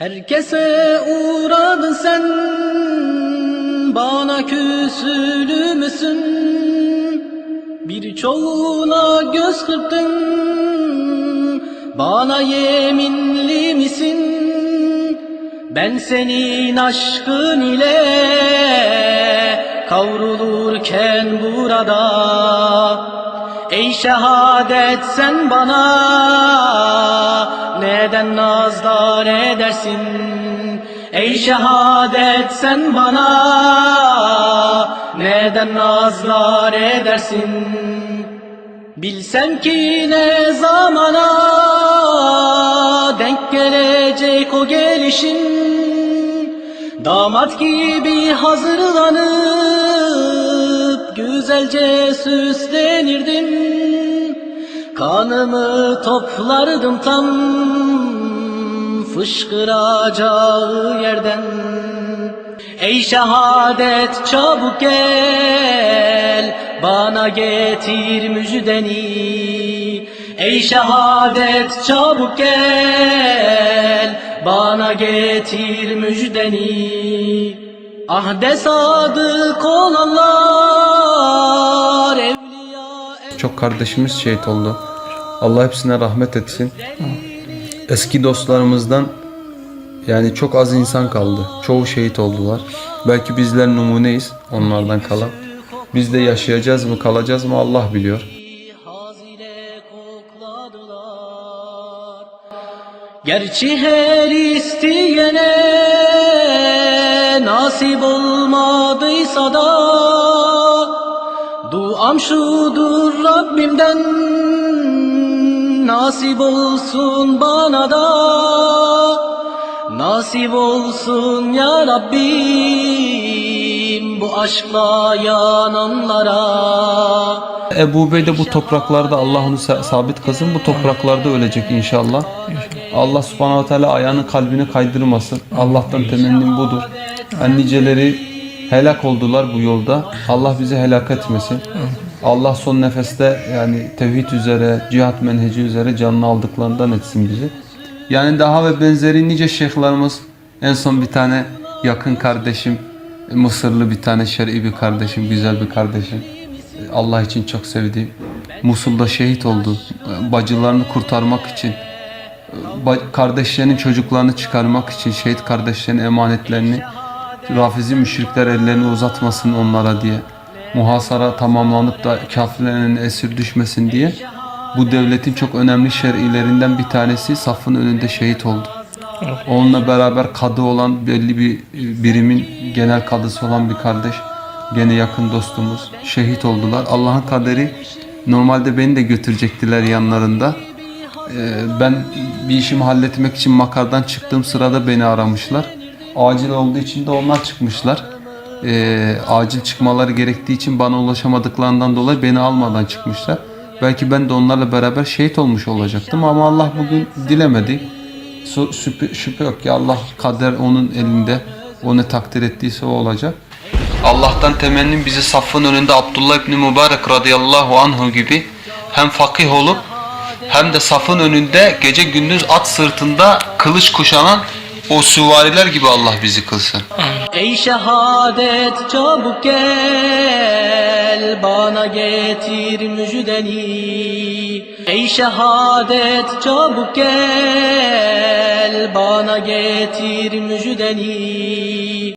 Herkese uğradın sen Bana küsülü müsün? Birçoğuna göz kırptın Bana yeminli misin? Ben senin aşkın ile Kavrulurken burada Ey şehadet sen bana Neden nazlar edersin? Ey şehadet sen bana. Neden nazlar edersin? Bilsem ki ne zamana Denk gelecek o gelişin. Damat gibi hazırlanıp Güzelce süslenirdim Kanımı toplardım tam Fışkıracağı yerden. Ey şehadet çabuk gel Bana getir müjdeni. Ey şehadet çabuk gel Bana getir müjdeni. Ahde sadık olanlar Evliya Çok kardeşimiz şehit oldu. Allah hepsine rahmet etsin. Eski dostlarımızdan yani çok az insan kaldı. Çoğu şehit oldular. Belki bizler numuneyiz onlardan kalan. Biz de yaşayacağız mı kalacağız mı Allah biliyor. Gerçi her isteyene nasip olmadıysa da Duam şudur Rabbimden nasip olsun bana da Nasip olsun ya Rabbim bu aşkla yananlara Ebu Bey de bu topraklarda Allah onu sa- sabit kılsın. Bu topraklarda ölecek inşallah. Allah subhanahu teala ayağını kalbini kaydırmasın. Allah'tan temennim budur. Yani niceleri helak oldular bu yolda. Allah bizi helak etmesin. Allah son nefeste yani tevhid üzere, cihat menheci üzere canını aldıklarından etsin bizi. Yani daha ve benzeri nice şeyhlarımız en son bir tane yakın kardeşim Mısırlı bir tane şer'i bir kardeşim, güzel bir kardeşim. Allah için çok sevdiğim. Musul'da şehit oldu. Bacılarını kurtarmak için, kardeşlerinin çocuklarını çıkarmak için, şehit kardeşlerinin emanetlerini Rafizi müşrikler ellerini uzatmasın onlara diye. Muhasara tamamlanıp da kafirlerin esir düşmesin diye. Bu devletin çok önemli şer'ilerinden bir tanesi safın önünde şehit oldu. Onunla beraber kadı olan belli bir birimin genel kadısı olan bir kardeş gene yakın dostumuz şehit oldular. Allah'ın kaderi normalde beni de götürecektiler yanlarında. Ee, ben bir işimi halletmek için makardan çıktığım sırada beni aramışlar. Acil olduğu için de onlar çıkmışlar. Ee, acil çıkmaları gerektiği için bana ulaşamadıklarından dolayı beni almadan çıkmışlar. Belki ben de onlarla beraber şehit olmuş olacaktım ama Allah bugün dilemedi. Şüphe, şüphe yok ki Allah kader onun elinde. O ne takdir ettiyse o olacak. Allah'tan temennim bizi safın önünde Abdullah İbni Mübarek radıyallahu anhu gibi hem fakih olup hem de safın önünde gece gündüz at sırtında kılıç kuşanan o süvariler gibi Allah bizi kılsın. Ey şehadet çabuk gel Bana getir müjdeni. Ey şehadet çabuk gel Bana getir müjdeni